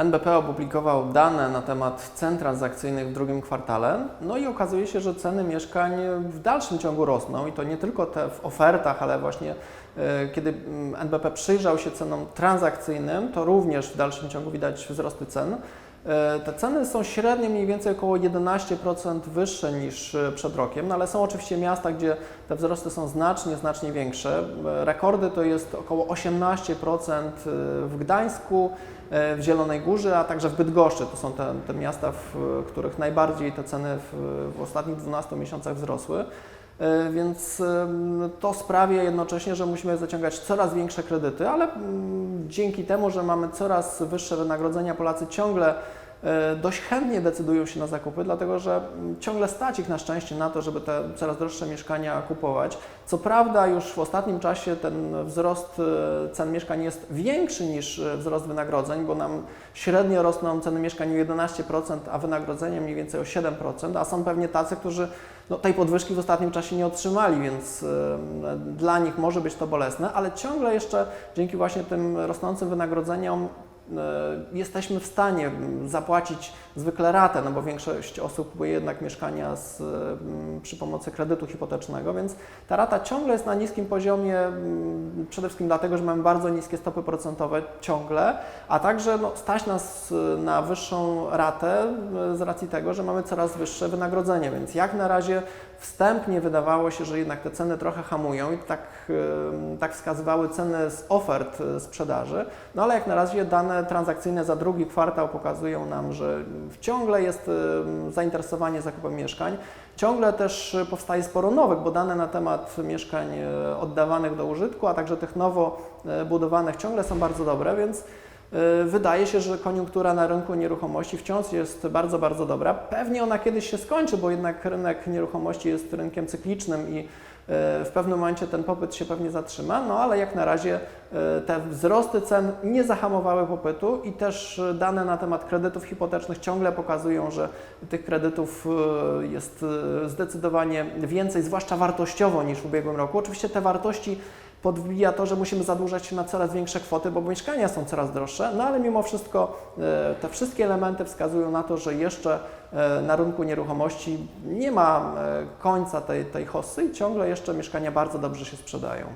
NBP opublikował dane na temat cen transakcyjnych w drugim kwartale, no i okazuje się, że ceny mieszkań w dalszym ciągu rosną i to nie tylko te w ofertach, ale właśnie e, kiedy mm, NBP przyjrzał się cenom transakcyjnym, to również w dalszym ciągu widać wzrosty cen. E, Te ceny są średnio mniej więcej około 11% wyższe niż e, przed rokiem, no ale są oczywiście miasta, gdzie te wzrosty są znacznie, znacznie większe. E, Rekordy to jest około 18% w Gdańsku, w Zielonej Górze, a także w Bydgoszczy. To są te, te miasta, w których najbardziej te ceny w, w ostatnich 12 miesiącach wzrosły. Więc to sprawia jednocześnie, że musimy zaciągać coraz większe kredyty, ale mm, dzięki temu, że mamy coraz wyższe wynagrodzenia, Polacy ciągle dość chętnie decydują się na zakupy, dlatego że mm, ciągle stać ich na szczęście na to, żeby te coraz droższe mieszkania kupować. Co prawda już w ostatnim czasie ten wzrost e, cen mieszkań jest większy niż e, wzrost wynagrodzeń, bo nam średnio rosną ceny mieszkań o 11%, a wynagrodzenia mniej więcej o 7%, a są pewnie tacy, którzy no, tej podwyżki w ostatnim czasie nie otrzymali, więc e, dla nich może być to bolesne, ale ciągle jeszcze dzięki właśnie tym rosnącym wynagrodzeniom e, jesteśmy w stanie zapłacić zwykle ratę, no bo większość osób kupuje jednak mieszkania z, m, przy pomocy kredytu hipotecznego, więc ta rata ciągle jest na niskim poziomie, przede wszystkim dlatego, że mamy bardzo niskie stopy procentowe ciągle, a także no, stać nas e, na wyższą ratę e, z racji tego, że mamy coraz wyższe wynagrodzenie, więc jak na razie wstępnie wydawało się, że jednak te ceny trochę hamują i tak, e, tak wskazywały ceny z ofert e, sprzedaży, no ale jak na razie dane transakcyjne za drugi kwartał pokazują nam, że ciągle jest e, zainteresowanie zakupem mieszkań. Ciągle też powstaje sporo nowych, bo dane na temat mieszkań e, oddawanych do użytku, a także tych nowo e, budowanych ciągle są bardzo dobre, więc wydaje się, że koniunktura na rynku nieruchomości wciąż jest bardzo, bardzo dobra. Pewnie ona kiedyś się skończy, bo jednak rynek nieruchomości jest rynkiem cyklicznym i w pewnym momencie ten popyt się pewnie zatrzyma, no ale jak na razie e, te wzrosty cen nie zahamowały popytu i też e, dane na temat kredytów hipotecznych ciągle pokazują, że tych kredytów e, jest e, zdecydowanie więcej, zwłaszcza wartościowo niż w ubiegłym roku. Oczywiście te wartości podbija to, że musimy zadłużać się na coraz większe kwoty, bo mieszkania są coraz droższe, no ale mimo wszystko e, te wszystkie elementy wskazują na to, że jeszcze e, na rynku nieruchomości nie ma e, końca tej, tej hossy i ciągle jeszcze mieszkania bardzo dobrze się sprzedają.